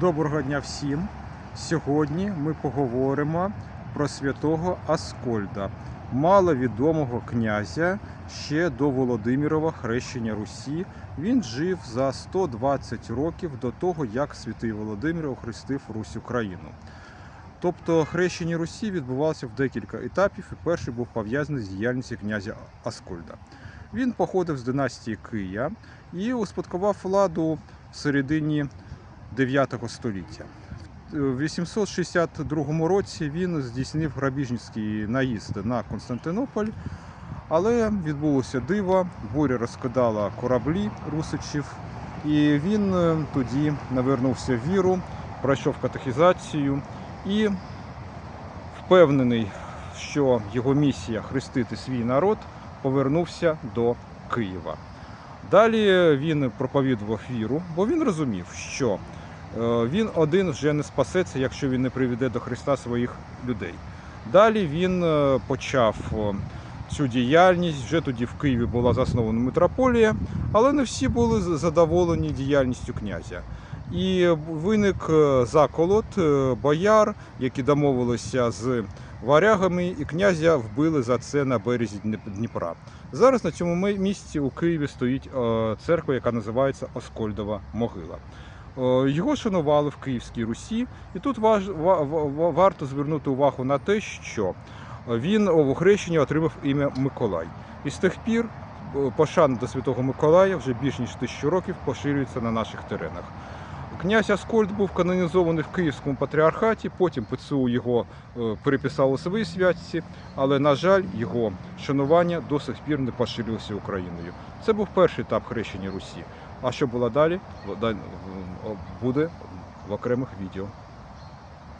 Доброго дня всім! Сьогодні ми поговоримо про святого Аскольда, маловідомого князя ще до Володимирова хрещення Русі. Він жив за 120 років до того, як святий Володимир охрестив Русь Україну. Тобто хрещення Русі відбувалося в декілька етапів, і перший був пов'язаний з діяльністю князя Аскольда. Він походив з династії Кия і успадкував владу в середині 9 століття. В 862 році він здійснив грабіжницький наїзд на Константинополь, але відбулося диво, буря розкидала кораблі русичів, і він е, тоді навернувся в віру, пройшов катехізацію і впевнений, що його місія хрестити свій народ повернувся до Києва. Далі він проповідував віру, бо він розумів, що він один вже не спасеться, якщо він не приведе до Христа своїх людей. Далі він е, почав е, цю діяльність. Вже тоді в Києві була заснована митрополія, але не всі були задоволені діяльністю князя. І виник е, заколот е, бояр, які домовилися з варягами, і князя вбили за це на березі Дніп- Дніпра. Зараз на цьому місці у Києві стоїть е, церква, яка називається Оскольдова могила. Е, Його шанували в Київській Русі, і тут варто звернути увагу на те, що він у хрещенні отримав ім'я Миколай. І з тих пір е, пошана до Святого Миколая вже більш ніж тисячу років поширюється на наших теренах. Князь Аскольд був канонізований в Київському патріархаті, потім ПЦУ його е, переписало у своїй святці, але, на жаль, його шанування до сих пір не поширилося Україною. Це був перший етап хрещення Русі. А що було далі, в- буде в окремих відео.